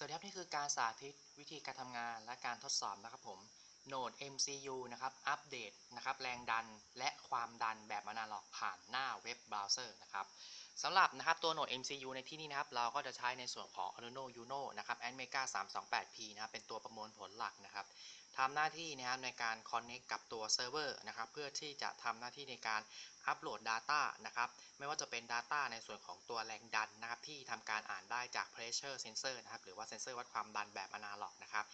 สวัสดีครับนี่คือการสาธิตวิธีการทำงานและการทดสอบนะครับผมโนด MCU นะครับอัปเดตนะครับแรงดันและความดันแบบอนาล็อกผ่านหน้าเว็บเบราว์เซอร์นะครับ สำหรับนะครับตัว Node MCU ในที่นี้นะครับเราก็จะใช้ในส่วนของ Arduino Uno นะครับ Atmega 328P นะครับเป็นตัวประมวลผลหลักนะครับทำหน้าที่นะครับในการ Connect กับตัวเซิร์ฟเวอร์นะครับเพื่อที่จะทำหน้าที่ในการอัปโหลด Data นะครับไม่ว่าจะเป็น Data ในส่วนของตัวแรงดันนะครับที่ทำการอ่านได้จาก Pressure Sensor นะครับหรือว่าเซนเซอร์วัดความดันแบบอนาล็อกนะครับ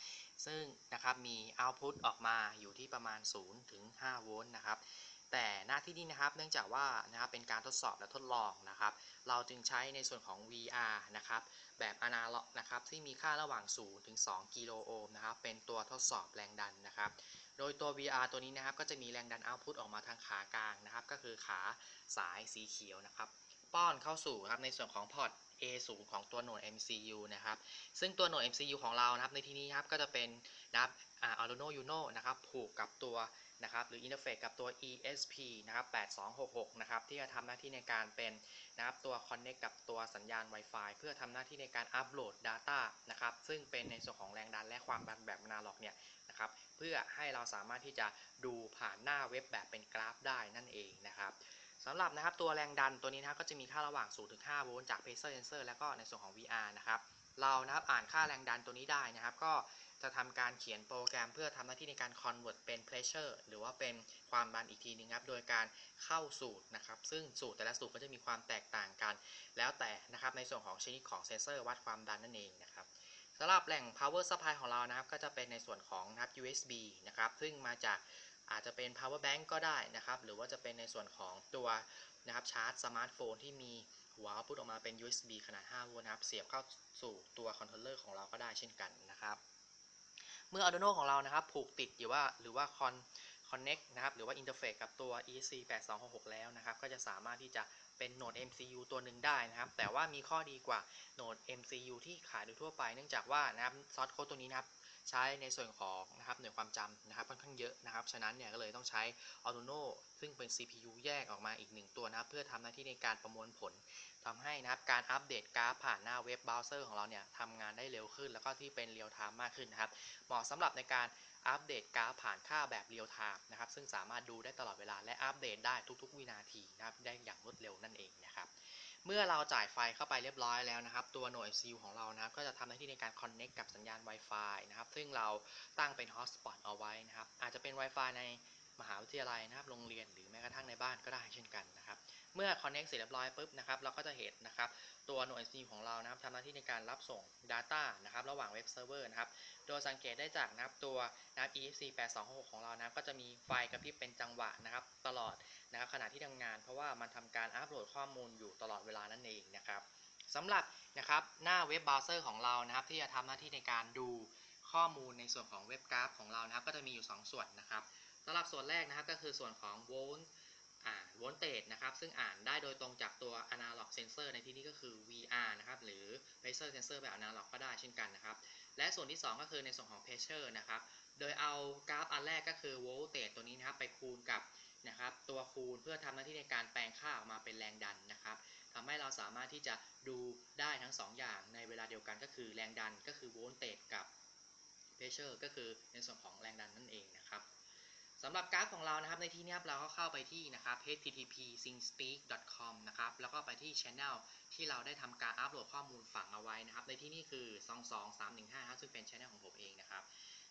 ซึ่งนะครับมี Output ออกมาอยู่ที่ประมาณ 0 ถึง 5 โวลต์นะครับ แต่หน้าที่นี้นะครับเนื่องจากว่านะครับเป็นการทดสอบและทดลองนะครับ เราจึงใช้ในส่วนของ VR นะครับแบบอนาล็อกนะครับที่มีค่าระหว่าง0ถึง2กิโลโอห์มนะครับเป็นตัวทดสอบแรงดันนะครับ โดยตัว VR ตัวนี้นะครับก็จะมีแรงดัน output ออกมาทางขากลางนะครับ ก็คือขาสายสีเขียวนะครับ ป้อนเข้าสู่ครับในส่วนของพอร์ต A0 ของตัวโหนด MCU นะครับ ซึ่งตัวโหนด MCU ของเรานะครับในที่นี้ครับก็จะเป็นนะครับ Arduino Uno นะครับผูกกับตัว นะครับหรืออินเทอร์เฟซกับตัว ESP นะครับ8266นะครับที่จะทำหน้าที่ในการเป็นนะครับตัว Connect กับตัวสัญญาณ Wi-Fi เพื่อทำหน้าที่ในการอัปโหลด Data นะครับซึ่งเป็นในส่วนของแรงดันและความดันแบบอนาล็อกเนี่ยนะครับเพื่อให้เราสามารถที่จะดูผ่านหน้าเว็บแบบเป็นกราฟได้นั่นเองนะครับสำหรับนะครับตัวแรงดันตัวนี้นะครับก็จะมีค่าระหว่าง0ถึง5โวลต์จาก Pressure Sensor แล้วก็ในส่วนของ VR นะครับเรานะครับอ่านค่าแรงดันตัวนี้ได้นะครับ ก็ จะทำการเขียนโปรแกรมเพื่อทำหน้าที่ในการ convert เป็น pressure หรือว่าเป็นความดันอีกทีนึงครับ โดยการเข้าสูตรนะครับ ซึ่งสูตรแต่ละสูตรก็จะมีความแตกต่างกัน แล้วแต่นะครับในส่วนของชนิดของเซนเซอร์วัดความดันนั่นเองนะครับสำหรับแหล่ง power supply ของเรานะครับ ก็จะเป็นในส่วนของนะครับ USB นะครับ ซึ่งมาจากอาจจะเป็น power bank ก็ได้นะครับ หรือว่าจะเป็นในส่วนของตัวนะครับชาร์จสมาร์ทโฟนที่มีหัวพุทออกมาเป็น USB ขนาด 5 โวลต์นะครับ เสียบเข้าสู่ตัวคอนโทรลเลอร์ของเราก็ได้เช่นกันนะครับ มื่อ Arduino ของเรานะครับผูกติดอยู่ว่าหรือว่า con connect นะครับหรือว่า interface กับตัว ESC 8266แล้วนะครับ ก็จะสามารถที่จะเป็นโหนด MCU ตัวหนึ่งได้นะครับ แต่ว่ามีข้อดีกว่าโหนด MCU ที่ขายโดยทั่วไป เนื่องจากว่านะครับซอสโค้ดตัวนี้นะครับใช้ในส่วนของนะครับหน่วยความจำนะครับค่อนข้างเยอะนะครับ ฉะนั้นเนี่ยก็เลยต้องใช้ Arduino ซึ่งเป็น CPU แยกออกมาอีกหนึ่งตัวนะครับ เพื่อทำหน้าที่ในการประมวลผล ทำให้นะครับการอัปเดตกราฟผ่านหน้าเว็บเบราว์เซอร์ของเราเนี่ยทำงานได้เร็วขึ้น แล้วก็ที่เป็นเรียลไทม์มากขึ้นนะครับเหมาะสำหรับในการอัปเดตกราฟผ่านค่าแบบเรียลไทม์นะครับซึ่งสามารถดูได้ตลอดเวลาและอัปเดตได้ทุกๆ วินาทีนะครับได้อย่างรวดเร็วนั่นเองนะครับเมื่อเราจ่ายไฟเข้าไปเรียบร้อยแล้วนะครับ ตัวหน่วย MCU ของเรานะครับ ก็จะทำหน้าที่ในการ Connect กับสัญญาณ Wi-Fi นะครับ ซึ่งเราตั้งเป็น Hotspot เอาไว้นะครับ อาจจะเป็น Wi-Fi ในมหาวิทยาลัยนะครับ โรงเรียนหรือแม้กระทั่งในบ้านก็ได้เช่นกันนะครับ เมื่อ Connect เสร็จเรียบร้อยปุ๊บนะครับเราก็จะเห็นนะครับตัวหน่วย MCU ของเรานะครับทำหน้าที่ในการรับส่ง Data นะครับระหว่างเว็บเซิร์ฟเวอร์นะครับโดยสังเกตได้จากนะครับตัวนะครับ ESC 8266ของเรานะครับก็จะมีไฟกระพริบเป็นจังหวะนะครับตลอดนะครับขณะที่ทำงาน เพราะว่ามันทำการอัปโหลดข้อมูลอยู่ตลอดเวลานั่นเองนะครับสำหรับนะครับหน้าเว็บเบราว์เซอร์ของเรานะครับที่จะทำหน้าที่ในการดูข้อมูลในส่วนของเว็บกราฟของเรานะครับก็จะมีอยู่ 2 ส่วนนะครับสำหรับส่วนแรกนะครับก็คือส่วนของโวลต์ อ่าโวลเตจนะครับซึ่งอ่านได้โดยตรงจากตัว analog sensor ในที่นี้ก็คือ VR นะครับหรือ pressure sensor แบบ analog ก็ได้เช่นกันนะครับและส่วนที่ 2 ก็คือในส่วนของ pressure นะครับโดยเอากราฟอันแรกก็คือ voltage ตัวนี้นะครับไปคูณกับนะครับตัวคูณเพื่อทำหน้าที่ในการแปลงค่าออกมาเป็นแรงดันนะครับทำให้เราสามารถที่จะดูได้ทั้ง 2 อย่างในเวลาเดียวกันก็คือแรงดันก็คือ voltage กับ pressure ก็คือในส่วนของแรงดันนั่นเองนะครับ สำหรับกราฟของเรานะครับในที่นี้เราก็เข้าไปที่นะครับ http syncSpeak.com นะครับแล้วก็ไปที่ channel ที่เราได้ทำการอัปโหลดข้อมูลฝังเอาไว้นะครับ ในที่นี่คือ 22315ครับซึ่งเป็น channel ของผมเองนะครับ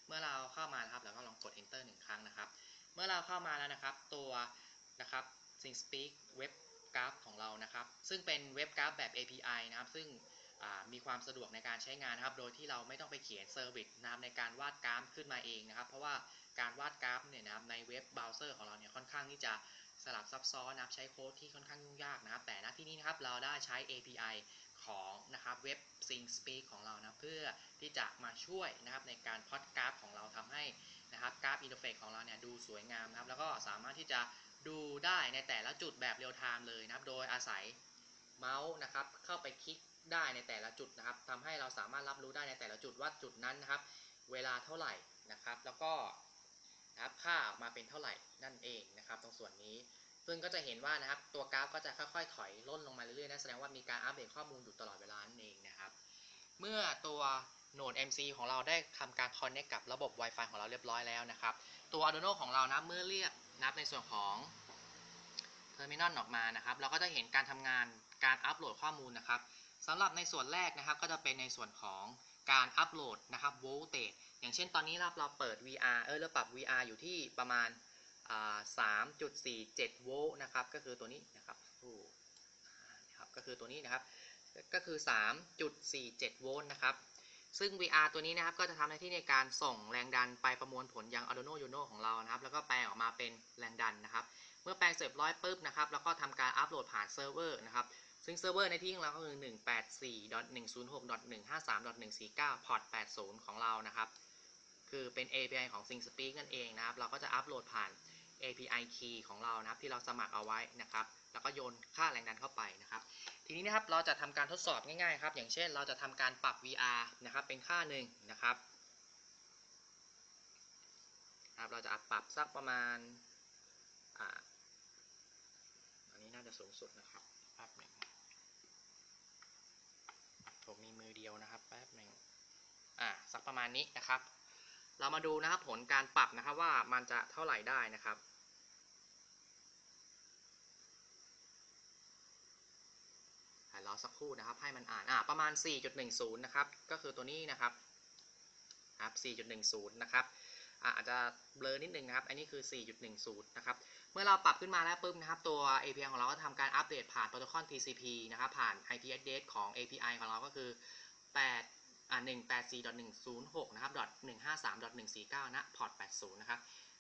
เมื่อเราเข้ามานะครับเราก็ลองกด enter หนึ่งครั้งนะครับ เมื่อเราเข้ามาแล้วนะครับตัวนะครับ SyncSpeak เว็บกราฟของเรานะครับ ซึ่งเป็นเว็บกราฟแบบ API นะครับ ซึ่งมีความสะดวกในการใช้งานนะครับ โดยที่เราไม่ต้องไปเขียนเซอร์วิสนะครับในการวาดกราฟขึ้นมาเองนะครับ เพราะว่า การวาดกราฟเนี่ยนะครับในเว็บเบราว์เซอร์ของเราเนี่ยค่อนข้างที่จะสลับซับซ้อนนะครับใช้โค้ดที่ค่อนข้างยุ่งยากนะครับแต่ณที่นี้นะครับเราได้ใช้ API ของนะครับเว็บ SyncSpeak ของเรานะเพื่อที่จะมาช่วยนะครับในการพอดกราฟของเราทำให้นะครับกราฟอินเทอร์เฟซของเราเนี่ยดูสวยงามนะครับแล้วก็สามารถที่จะดูได้ในแต่ละจุดแบบเรียลไทม์เลยนะครับโดยอาศัยเมาส์นะครับเข้าไปคลิกได้ในแต่ละจุดนะครับทำให้เราสามารถรับรู้ได้ในแต่ละจุดว่าจุดนั้นนะครับ เวลาเท่าไหร่นะครับ แล้วก็ นะครับค่าออกมาเป็นเท่าไหร่นั่นเองนะครับ ตรงส่วนนี้ ซึ่งก็จะเห็นว่านะครับตัวกราฟก็จะค่อยๆ ถอยล่นลงมาเรื่อยๆนะแสดงว่ามีการอัปเดตข้อมูลอยู่ตลอดเวลานั่นเองนะครับ เมื่อตัวโหนด MC ของเราได้ทำการ connect กับระบบ Wi-Fi ของเราเรียบร้อยแล้วนะครับ ตัว Arduino ของเรานะเมื่อเรียกนับในส่วนของ Terminal อลออกมานะครับ เราก็จะเห็นการทำงานการอัปโหลดข้อมูลนะครับ สำหรับในส่วนแรกนะครับก็จะเป็นในส่วนของการอัปโหลดนะครับ voltage อย่างเช่นตอนนี้เราเราเปิด VR เออเราปรับ VR อยู่ที่ประมาณอ่า3.47 โวลต์นะครับก็คือตัวนี้นะครับผู้อ่านะครับก็คือตัวนี้นะครับก็คือ 3.47 โวลต์นะครับซึ่ง VR ตัวนี้นะครับก็จะทำหน้าที่ในการส่งแรงดันไปประมวลผลยัง Arduino Uno ของเรานะครับ แล้วก็แปลงออกมาเป็นแรงดันนะครับ เมื่อแปลงเสร็จร้อยปุ๊บนะครับแล้วก็ทำการอัปโหลดผ่านเซิร์ฟเวอร์นะครับ ซึ่งเซิร์ฟเวอร์ในที่ของเราก็คือ 184.106.153.149 พอร์ต 80 ของเรานะครับ คือเป็น API ของ ThingSpeak นั่นเองนะครับ เราก็จะอัปโหลดผ่าน API key ของเรานะครับ ที่เราสมัครเอาไว้นะครับ แล้วก็โยนค่าแรงดันเข้าไปนะครับ ทีนี้นะครับเราจะทำการทดสอบง่ายๆครับ อย่างเช่นเราจะทำการปรับ VR นะครับเป็นค่าหนึ่งนะครับครับเราจะปรับสักประมาณอ่าอันนี้น่าจะสูงสุดนะครับแป๊บหนึ่ง ผมมีมือเดียวนะครับแป๊บหนึ่งอ่าสักประมาณนี้นะครับ เรามาดูนะครับผลการปรับนะครับว่ามันจะเท่าไหร่ได้นะครับรอสักครู่นะครับให้มันอ่านอ่าประมาณ 4.10 นะครับ ก็คือตัวนี้นะครับครับ4.10 นะครับ อาจจะเบลอนิดนึงนะครับ อันนี้คือ 4.10 นะครับ เมื่อเราปรับขึ้นมาแล้วปุ๊บนะครับ ตัว API ของเราก็ทำการอัปเดตผ่านโปรโตคอล TCP นะครับ ผ่าน IP address ของ API ของเราก็คือ 8อ่า184.106 นะครับ 153.149 นะพอร์ต 80 นะครับ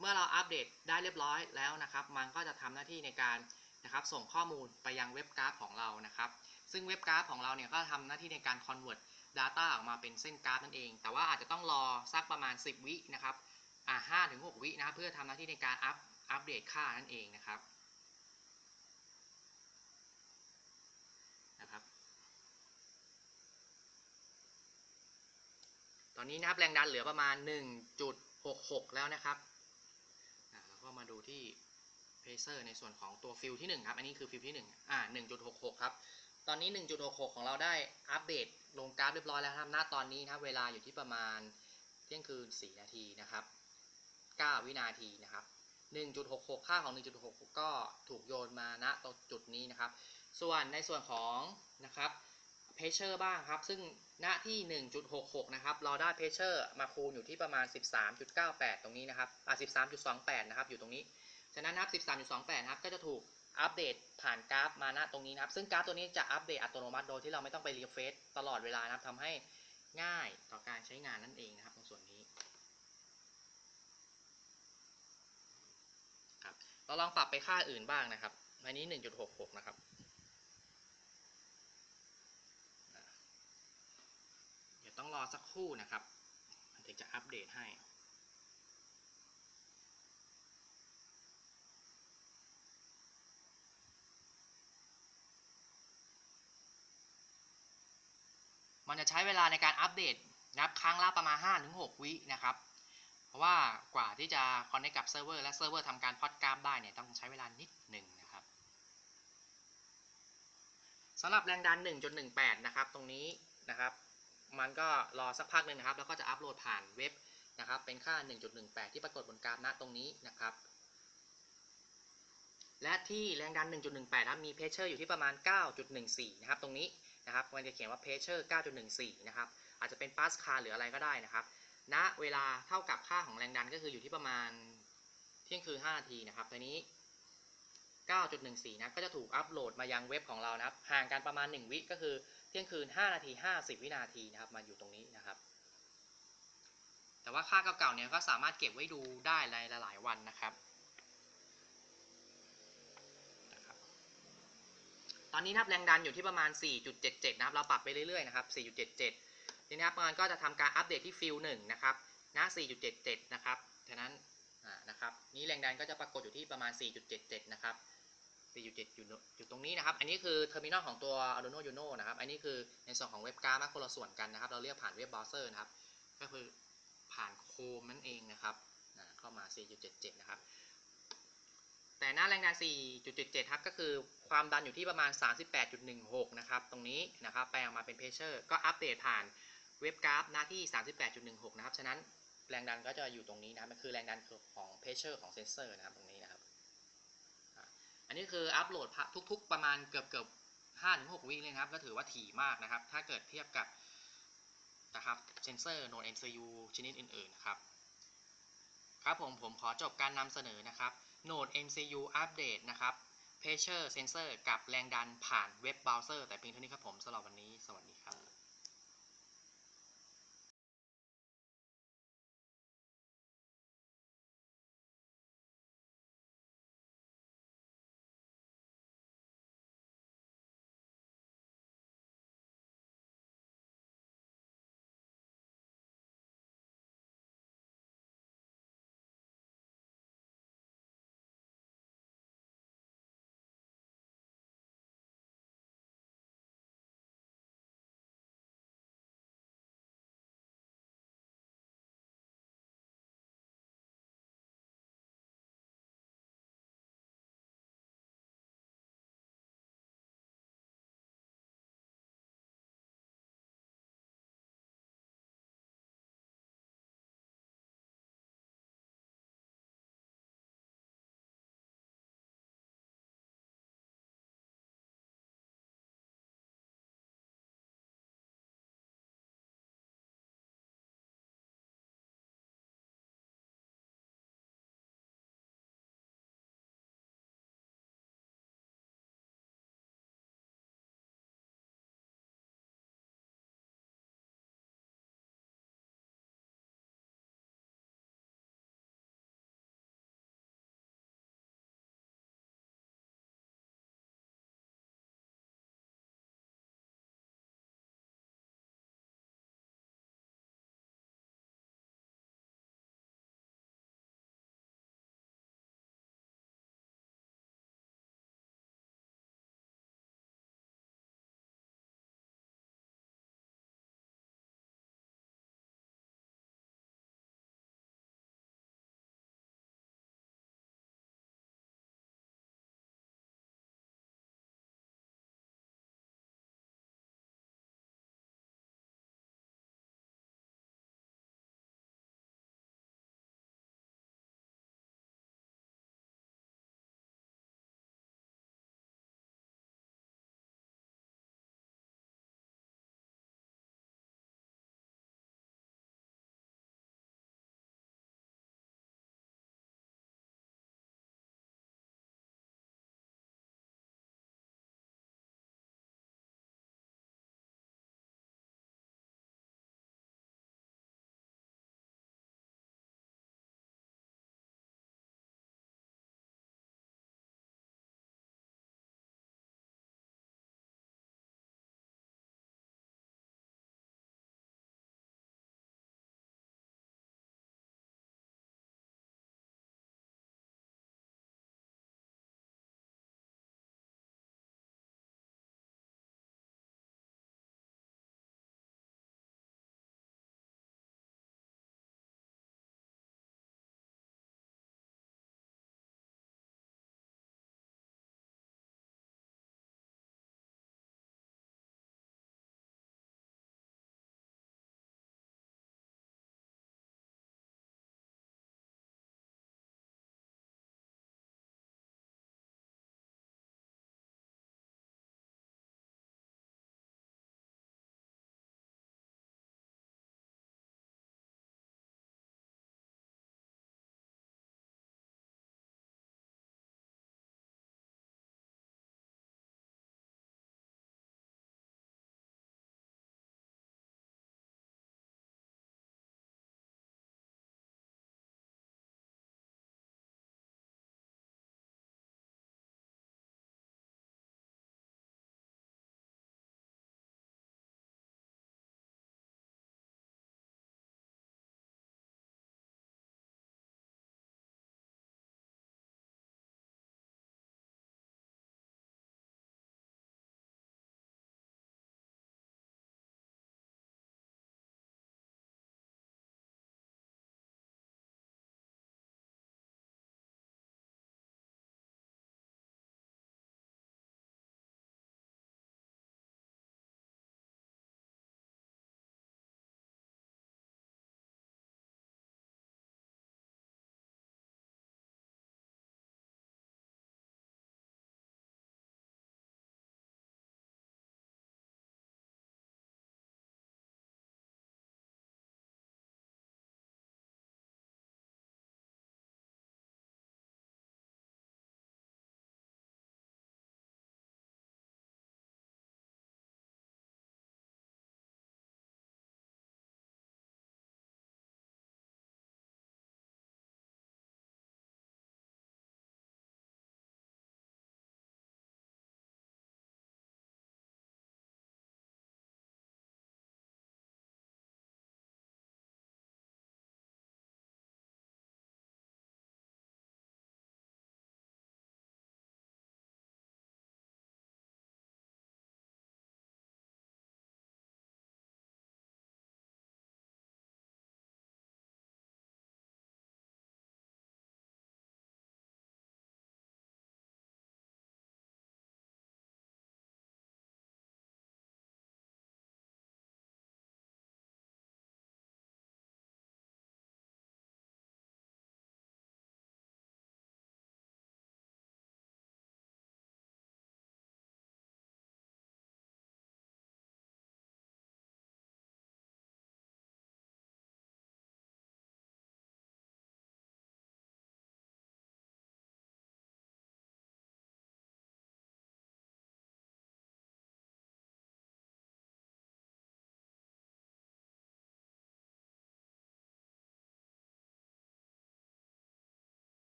เมื่อเราอัปเดตได้เรียบร้อยแล้วนะครับ มันก็จะทำหน้าที่ในการนะครับส่งข้อมูลไปยังเว็บกราฟของเรานะครับ ซึ่งเว็บกราฟของเราเนี่ยก็ทำหน้าที่ในการ convert data ออกมาเป็นเส้นกราฟนั่นเอง แต่ว่าอาจจะต้องรอสักประมาณ 10 วินะครับ อ่า5ถึง6วินะครับเพื่อทำหน้าที่ในการอัปอัปเดตค่านั่นเองนะครับนะครับ ตอนนี้นะครับแรงดันเหลือประมาณ 1.66 แล้วนะครับแล้วก็มาดูที่เพเซอร์ในส่วนของตัวฟิลที่ 1 ครับ อันนี้คือฟิลที่ 1 อ่า 1.66 ครับ ตอนนี้ 1.66 ของเราได้อัปเดตลงกราฟเรียบร้อยแล้วครับณตอนนี้นะครับ เวลาอยู่ที่ประมาณเที่ยงคืน 4 นาทีนะครับ 9 วินาทีนะครับ 1.66 ค่าของ 1.66 ก็ถูกโยนมาณตรงจุดนี้นะครับ ส่วนในส่วนของนะครับเพชเชอร์บ้างครับ ซึ่งหน้าที่ 1.66 นะครับ เราได้เพชเชอร์มาคูณอยู่ที่ประมาณ 13.98 ตรงนี้นะครับ อ่า 13.28 นะครับ อยู่ตรงนี้ ฉะนั้นนะครับ 13.28 นะครับ ก็จะถูกอัปเดตผ่านกราฟมาณตรงนี้นะครับ ซึ่งกราฟตัวนี้จะอัปเดตอัตโนมัติโดยที่เราไม่ต้องไปรีเฟรชตลอดเวลานะครับทำให้ง่ายต่อการใช้งานนั่นเองนะครับ ตรงส่วนนี้ครับ เราลองปรับไปค่าอื่นบ้างนะครับอันนี้ 1.66 นะครับ เดี๋ยวต้องรอสักครู่นะครับมันถึงจะอัปเดตให้มันจะใช้เวลาในการอัปเดตนับครั้งละประมาณ 5-6 วินะครับ ราะว่ากว่าที่จะคอนเนคกับเซิร์ฟเวอร์และเซิร์ฟเวอร์ทำการพอดกราฟได้เนี่ยต้องใช้เวลานิดหนึ่งนะครับสำหรับแรงดัน 1.18 นะครับ ตรงนี้นะครับ มันก็รอสักพักหนึ่งนะครับ แล้วก็จะอัปโหลดผ่านเว็บนะครับ เป็นค่า 1.18 ที่ปรากฏบนกราฟณตรงนี้นะครับ และที่แรงดัน 1.18ครับมีเพชเชอร์อยู่ที่ประมาณ 9.14 นะครับ ตรงนี้นะครับ มันจะเขียนว่า pressure 9.14 นะครับ อาจจะเป็น pascal หรืออะไรก็ได้นะครับ ณเวลาเท่ากับค่าของแรงดันก็คืออยู่ที่ประมาณเที่ยงคืน5นาทีนะครับตอนนี้ 9.14 นะ ก็จะถูกอัปโหลดมายังเว็บของเรานะครับ ห่างกันประมาณ 1 วิก็คือเที่ยงคืน 5 นาที 50 วินาทีนะครับ มาอยู่ตรงนี้นะครับ แต่ว่าค่าเก่าๆเนี่ยก็สามารถเก็บไว้ดูได้ในหลายๆวันนะครับ ตอนนี้นะครับแรงดันอยู่ที่ประมาณ 4.77 นะครับ เราปรับไปเรื่อยๆนะครับ 4.77 ทีนี้ครับมันก็จะทำการอัปเดตที่ฟิล1นะครับณ4.77 นะครับฉะนั้นนะครับนี้แรงดันก็จะปรากฏอยู่ที่ประมาณ 4.77 นะครับ 4.7อยู่อยู่ตรงนี้นะครับ อันนี้คือเทอร์มินอลของตัว Arduino Uno นะครับ อันนี้คือในส่วนของเว็บการ์ดมาคนละส่วนกันนะครับ เราเรียกผ่านเว็บเบราว์เซอร์นะครับ ก็คือผ่านโคมนั่นเองนะครับเข้ามา 4.77 นะครับ แต่หน้าแรงดัน 4.77 ครับ ก็คือความดันอยู่ที่ประมาณ 38.16 นะครับ ตรงนี้นะครับ แปลงมาเป็นเพชเชอร์ ก็อัปเดตผ่าน เว็บกราฟน้าที่ 38.16 นะครับ ฉะนั้นแรงดันก็จะอยู่ตรงนี้นะมันคือแรงดันของเพชเชอร์ของเซนเซอร์นะครับตรงนี้นะครับ อันนี้คืออัปโหลดทุกๆประมาณเกือบเกือบ5-6วิเลยนะครับ ก็ถือว่าถี่มากนะครับ ถ้าเกิดเทียบกับนะครับเซนเซอร์โนด MCU ชนิดอื่นๆนะครับ ครับผมผมขอจบการนำเสนอนะครับ Node MCU อัปเดตนะครับ Pressure Sensor กับแรงดันผ่านเว็บเบราว์เซอร์แต่เพียงเท่านี้ครับผมสำหรับวันนี้ สวัสดี